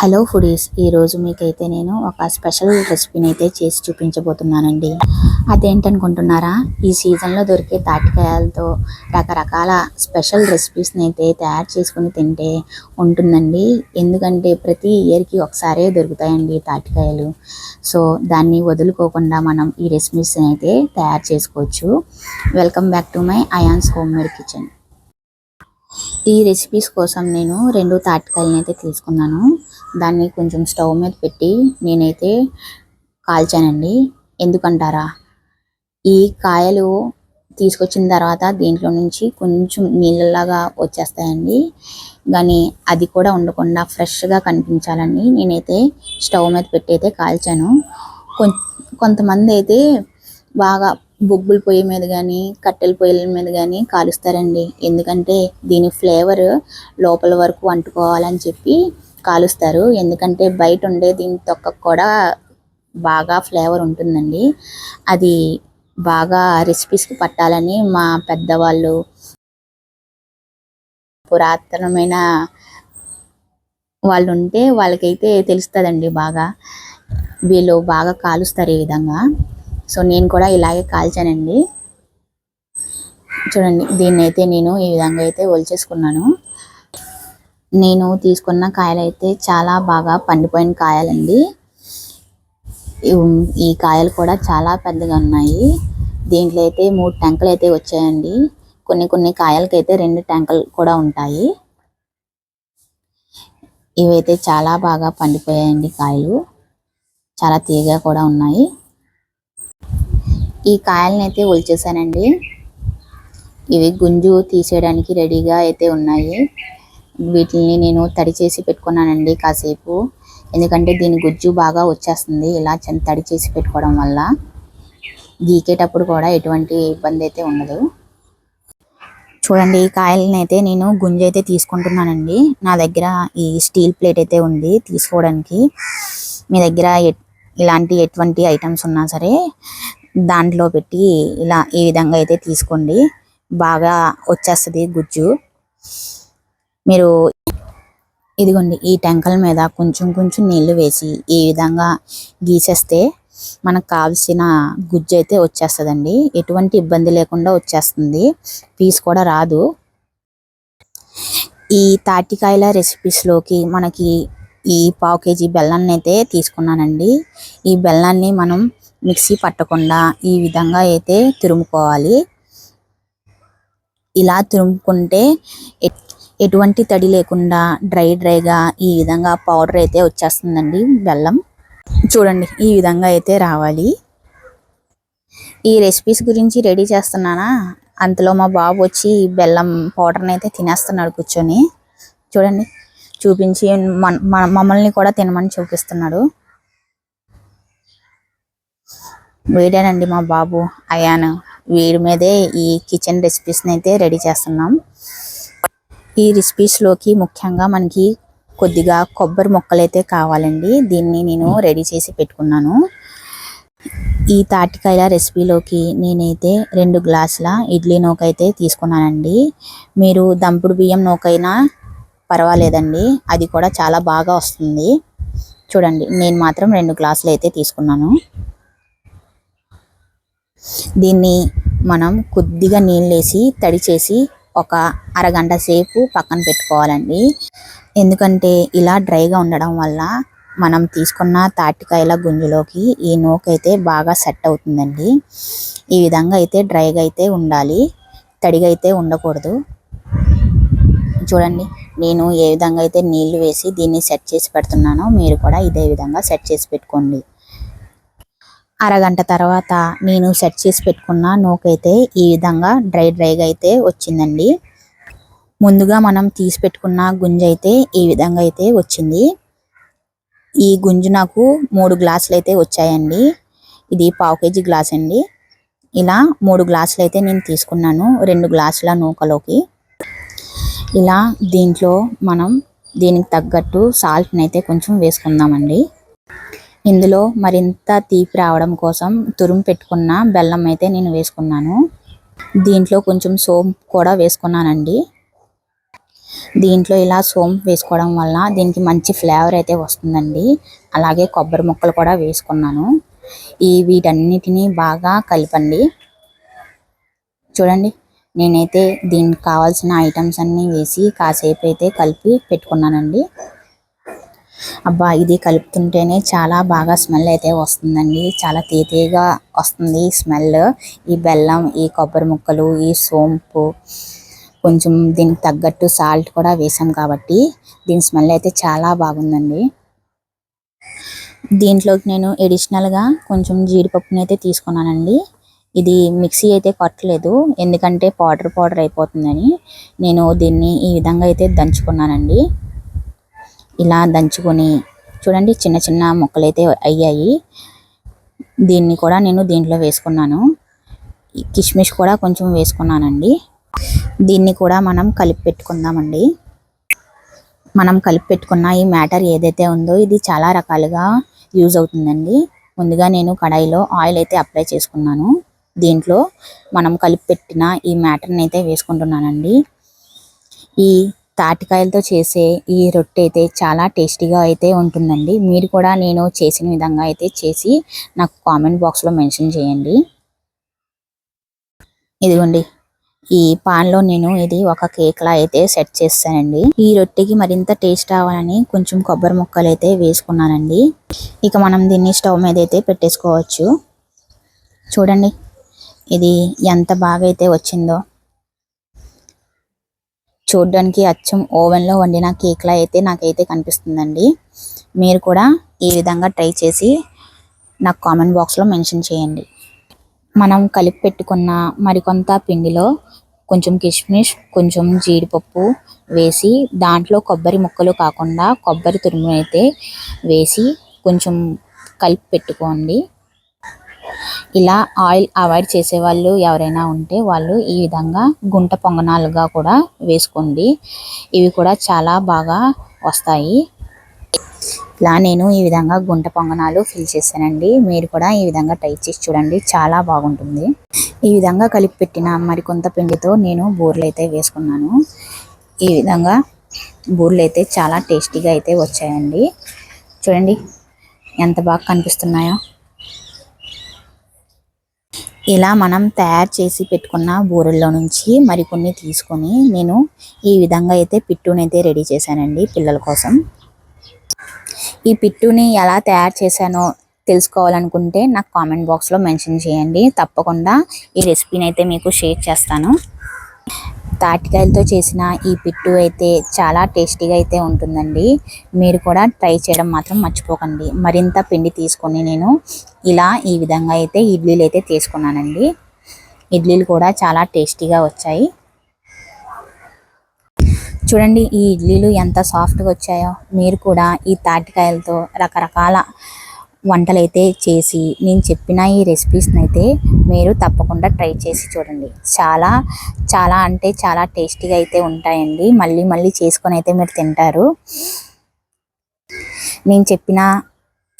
Hello foodies ఈరోజు మీకైతే నేను ఒక స్పెషల్ రెసిపీని అయితే చేసి చూపించబోతున్నానండి. అదేంటనుకుంటున్నారా? ఈ సీజన్లో దొరికే తాటికాయలతో రకరకాల స్పెషల్ రెసిపీస్ని అయితే తయారు చేసుకుని తింటే ఉంటుందండి. ఎందుకంటే ప్రతి ఇయర్కి ఒకసారే దొరుకుతాయండి తాటికాయలు. సో దాన్ని వదులుకోకుండా మనం ఈ రెసిపీస్ని అయితే తయారు చేసుకోవచ్చు. Welcome back to my Ayan's homemade kitchen. ఈ రెసిపీస్ కోసం నేను రెండు తాటికాయలను అయితే తీసుకున్నాను. దాన్ని కొంచెం స్టవ్ మీద పెట్టి నేనైతే కాల్చానండి. ఎందుకంటారా? ఈ కాయలు తీసుకొచ్చిన తర్వాత దీంట్లో నుంచి కొంచెం నీళ్ళలాగా వచ్చేస్తాయండి. కానీ అది కూడా ఉండకుండా ఫ్రెష్గా కనిపించాలని నేనైతే స్టవ్ మీద పెట్టి అయితే కాల్చాను. కొం- కొంతమంది అయితే బాగా బొగ్గుల పొయ్యి మీద కానీ కట్టెల పొయ్యిల మీద కానీ కాలుస్తారండి. ఎందుకంటే దీని ఫ్లేవర్ లోపల వరకు అంటుకోవాలని చెప్పి కాలుస్తారు. ఎందుకంటే బయట ఉండే దీని తొక్క కూడా బాగా ఫ్లేవర్ ఉంటుందండి. అది బాగా రెసిపీస్కి పట్టాలని మా పెద్దవాళ్ళు పురాతనమైన వాళ్ళు ఉంటే వాళ్ళకైతే తెలుస్తుందండి బాగా. వీళ్ళు బాగా కాలుస్తారు ఈ విధంగా. సో నేను కూడా ఇలాగే కాల్చానండి. చూడండి దీన్ని అయితే నేను ఈ విధంగా అయితే ఒలిచేసుకున్నాను. నేను తీసుకున్న కాయలు అయితే చాలా బాగా పండిపోయిన కాయలండి. ఈ కాయలు కూడా చాలా పెద్దగా ఉన్నాయి. దీంట్లో అయితే మూడు టెంకలు అయితే వచ్చాయండి. కొన్ని కొన్ని కాయలకైతే రెండు టెంకలు కూడా ఉంటాయి. ఇవైతే చాలా బాగా పండిపోయాయండి కాయలు. చాలా తీయగా కూడా ఉన్నాయి. ఈ కాయలను అయితే ఒలిచేసానండి. ఇవి గుంజు తీసేయడానికి రెడీగా అయితే ఉన్నాయి. వీటిని నేను తడి చేసి పెట్టుకున్నానండి కాసేపు. ఎందుకంటే దీని గుజ్జు బాగా వచ్చేస్తుంది. ఇలా తడి చేసి పెట్టుకోవడం వల్ల గీకేటప్పుడు కూడా ఎటువంటి ఇబ్బంది అయితే ఉండదు. చూడండి ఈ కాయలని అయితే నేను గుంజు అయితే తీసుకుంటున్నానండి. నా దగ్గర ఈ స్టీల్ ప్లేట్ అయితే ఉంది తీసుకోవడానికి. మీ దగ్గర ఇలాంటి ఎటువంటి ఐటమ్స్ ఉన్నా సరే దాంట్లో పెట్టి ఇలా ఈ విధంగా అయితే తీసుకోండి. బాగా వచ్చేస్తుంది గుజ్జు. మీరు ఇదిగోండి ఈ టెంకల మీద కొంచెం కొంచెం నీళ్ళు వేసి ఈ విధంగా గీసేస్తే మనకు కావాల్సిన గుజ్జు అయితే వచ్చేస్తుందండి. ఎటువంటి ఇబ్బంది లేకుండా వచ్చేస్తుంది. పీస్ కూడా రాదు. ఈ తాటికాయల రెసిపీస్లోకి మనకి ఈ పావు కేజీ బెల్లాన్ని అయితే తీసుకున్నానండి. ఈ బెల్లాన్ని మనం మిక్సీ పట్టకుండా ఈ విధంగా అయితే తురుముకోవాలి. ఇలా తురుముకుంటే ఎట్- ఎటువంటి తడి లేకుండా డ్రై డ్రైగా ఈ విధంగా పౌడర్ అయితే వచ్చేస్తుందండి బెల్లం. చూడండి ఈ విధంగా అయితే రావాలి. ఈ రెసిపీస్ గురించి రెడీ చేస్తున్నానా? అంతలో మా బాబు వచ్చి బెల్లం పౌడర్ని అయితే తినేస్తున్నాడు కూర్చొని. చూడండి చూపించి మన- మమ్మల్ని కూడా తినమని చూపిస్తున్నాడు. వీడేనండి మా బాబు అయాన్. వీడి మీదే ఈ కిచెన్ రెసిపీస్ని అయితే రెడీ చేస్తున్నాం. ఈ రెసిపీస్లోకి ముఖ్యంగా మనకి కొద్దిగా కొబ్బరి ముక్కలు అయితే కావాలండి. దీన్ని నేను రెడీ చేసి పెట్టుకున్నాను. ఈ తాటికాయల రెసిపీలోకి నేనైతే రెండు గ్లాసుల ఇడ్లీ నూకైతే తీసుకున్నానండి. మీరు దంపుడు బియ్యం నూకైనా పర్వాలేదండి. అది కూడా చాలా బాగా వస్తుంది. చూడండి నేను మాత్రం రెండు గ్లాసులు అయితే తీసుకున్నాను. దీన్ని మనం కొద్దిగా నీళ్ళేసి తడి చేసి ఒక అరగంట సేపు పక్కన పెట్టుకోవాలండి. ఎందుకంటే ఇలా డ్రైగా ఉండడం వల్ల మనం తీసుకున్న తాటికాయల గుంజులోకి ఈ నూకైతే బాగా సెట్ అవుతుందండి. ఈ విధంగా అయితే డ్రైగా అయితే ఉండాలి. తడిగా అయితే ఉండకూడదు. చూడండి నేను ఏ విధంగా అయితే నీళ్ళు వేసి దీన్ని సెట్ చేసి పెడుతున్నానో మీరు కూడా ఇదే విధంగా సెట్ చేసి పెట్టుకోండి. అరగంట తర్వాత నేను సెట్ చేసి పెట్టుకున్న నూకైతే ఈ విధంగా డ్రై డ్రైగా అయితే వచ్చిందండి. ముందుగా మనం తీసి పెట్టుకున్న గుంజ అయితే ఈ విధంగా అయితే వచ్చింది. ఈ గుంజు నాకు మూడు గ్లాసులు అయితే వచ్చాయండి. ఇది పావు కేజీ గ్లాస్ అండి. ఇలా మూడు గ్లాసులు అయితే నేను తీసుకున్నాను రెండు గ్లాసుల నూకలోకి. ఇలా దీంట్లో మనం దీనికి తగ్గట్టు సాల్ట్ని అయితే కొంచెం వేసుకుందామండి. ఇందులో మరింత తీపి రావడం కోసం తురుము పెట్టుకున్న బెల్లం అయితే నేను వేసుకున్నాను. దీంట్లో కొంచెం సోంపు కూడా వేసుకున్నానండి. దీంట్లో ఇలా సోంపు వేసుకోవడం వల్ల దీనికి మంచి ఫ్లేవర్ అయితే వస్తుందండి. అలాగే కొబ్బరి ముక్కలు కూడా వేసుకున్నాను. ఈ వీటన్నిటిని బాగా కలపండి. చూడండి నేనైతే దీనికి కావాల్సిన ఐటమ్స్ అన్నీ వేసి కాసేపు అయితే కలిపి పెట్టుకున్నానండి. అబ్బా ఇది కలుపుతుంటేనే చాలా బాగా స్మెల్ అయితే వస్తుందండి. చాలా తీతీగా వస్తుంది స్మెల్ ఈ బెల్లం ఈ కొబ్బరి ముక్కలు ఈ సోంపు కొంచెం దీనికి తగ్గట్టు సాల్ట్ కూడా వేసాం కాబట్టి దీని స్మెల్ అయితే చాలా బాగుందండి. దీంట్లోకి నేను ఎడిషనల్గా కొంచెం జీడిపప్పుని అయితే తీసుకున్నానండి. ఇది మిక్సీ అయితే కొట్టలేదు ఎందుకంటే పౌడర్ పౌడర్ అయిపోతుందని. నేను దీన్ని ఈ విధంగా అయితే దంచుకున్నానండి. ఇలా దంచుకొని చూడండి చిన్న చిన్న ముక్కలు అయితే అయ్యాయి. దీన్ని కూడా నేను దీంట్లో వేసుకున్నాను. కిష్మిష్ కూడా కొంచెం వేసుకున్నానండి. దీన్ని కూడా మనం కలిపి పెట్టుకుందామండి. మనం కలిపి పెట్టుకున్న ఈ మ్యాటర్ ఏదైతే ఉందో ఇది చాలా రకాలుగా యూజ్ అవుతుందండి. ముందుగా నేను కడాయిలో ఆయిల్ అయితే అప్లై చేసుకున్నాను. దీంట్లో మనం కలిపి పెట్టిన ఈ మ్యాటర్ని అయితే వేసుకుంటున్నానండి. ఈ తాటికాయలతో చేసే ఈ రొట్టె అయితే చాలా టేస్టీగా అయితే ఉంటుందండి. మీరు కూడా నేను చేసిన విధంగా అయితే చేసి నాకు కామెంట్ బాక్స్లో మెన్షన్ చేయండి. ఇదిగోండి ఈ పాన్లో నేను ఇది ఒక కేక్ లా అయితే సెట్ చేస్తానండి. ఈ రొట్టెకి మరింత టేస్ట్ రావాలని కొంచెం కొబ్బరి ముక్కలు అయితే వేసుకున్నానండి. ఇక మనం దీన్ని స్టవ్ మీద అయితే పెట్టేసుకోవచ్చు. చూడండి ఇది ఎంత బాగా అయితే వచ్చిందో. చూడ్డానికి అచ్చం ఓవెన్లో వండిన కేక్లా అయితే నాకైతే కనిపిస్తుందండి. మీరు కూడా ఈ విధంగా ట్రై చేసి నాకు కామెంట్ బాక్స్లో మెన్షన్ చేయండి. మనం కలిపి పెట్టుకున్న మరికొంత పిండిలో కొంచెం కిష్మిష్ కొంచెం జీడిపప్పు వేసి దాంట్లో కొబ్బరి ముక్కలు కాకుండా కొబ్బరి తురుము అయితే వేసి కొంచెం కలిపి పెట్టుకోండి. ఇలా ఆయిల్ అవాయిడ్ చేసే వాళ్ళు ఎవరైనా ఉంటే వాళ్ళు ఈ విధంగా గుంట పొంగనాలుగా కూడా వేసుకోండి. ఇవి కూడా చాలా బాగా వస్తాయి. ఇలా నేను ఈ విధంగా గుంట పొంగనాలు ఫిల్ చేశానండి. మీరు కూడా ఈ విధంగా ట్రై చేసి చూడండి. చాలా బాగుంటుంది. ఈ విధంగా కలిపి పెట్టిన మరికొంత పిండితో నేను బూరెలు అయితే వేసుకున్నాను. ఈ విధంగా బూరెలు అయితే చాలా టేస్టీగా అయితే వచ్చాయండి. చూడండి ఎంత బాగా కనిపిస్తున్నాయో. ఇలా మనం తయారు చేసి పెట్టుకున్న బూరెల్లో నుంచి మరికొన్ని తీసుకొని నేను ఈ విధంగా అయితే పిట్టునైతే రెడీ చేశానండి పిల్లల కోసం. ఈ పిట్టుని ఎలా తయారు చేశానో తెలుసుకోవాలనుకుంటే నాకు కామెంట్ బాక్స్లో మెన్షన్ చేయండి. తప్పకుండా ఈ రెసిపీని అయితే మీకు షేర్ చేస్తాను. తాటికాయలతో చేసిన ఈ పిట్టు అయితే చాలా టేస్టీగా అయితే ఉంటుందండి. మీరు కూడా ట్రై చేయడం మాత్రం మర్చిపోకండి. మరింత పిండి తీసుకొని నేను ఇలా ఈ విధంగా అయితే ఇడ్లీలు అయితే తీసుకున్నానండి. ఇడ్లీలు కూడా చాలా టేస్టీగా వచ్చాయి. చూడండి ఈ ఇడ్లీలు ఎంత సాఫ్ట్గా వచ్చాయో. మీరు కూడా ఈ తాటికాయలతో రకరకాల వంటలైతే చేసి నేను చెప్పిన ఈ రెసిపీస్ని అయితే మీరు తప్పకుండా ట్రై చేసి చూడండి. చాలా చాలా అంటే చాలా టేస్టీగా అయితే ఉంటాయండి. మళ్ళీ మళ్ళీ చేసుకొని అయితే మీరు తింటారు. నేను చెప్పిన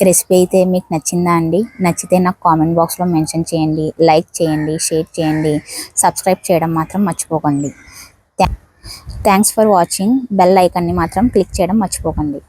రెసిపీ అయితే మీకు నచ్చిందా అండి? నచ్చితే నాకు కామెంట్ బాక్స్లో మెన్షన్ చేయండి. లైక్ చేయండి షేర్ చేయండి. సబ్స్క్రైబ్ చేయడం మాత్రం మర్చిపోకండి. థ్యాంక్స్ ఫర్ వాచింగ్ బెల్ ఐకాన్ని మాత్రం క్లిక్ చేయడం మర్చిపోకండి.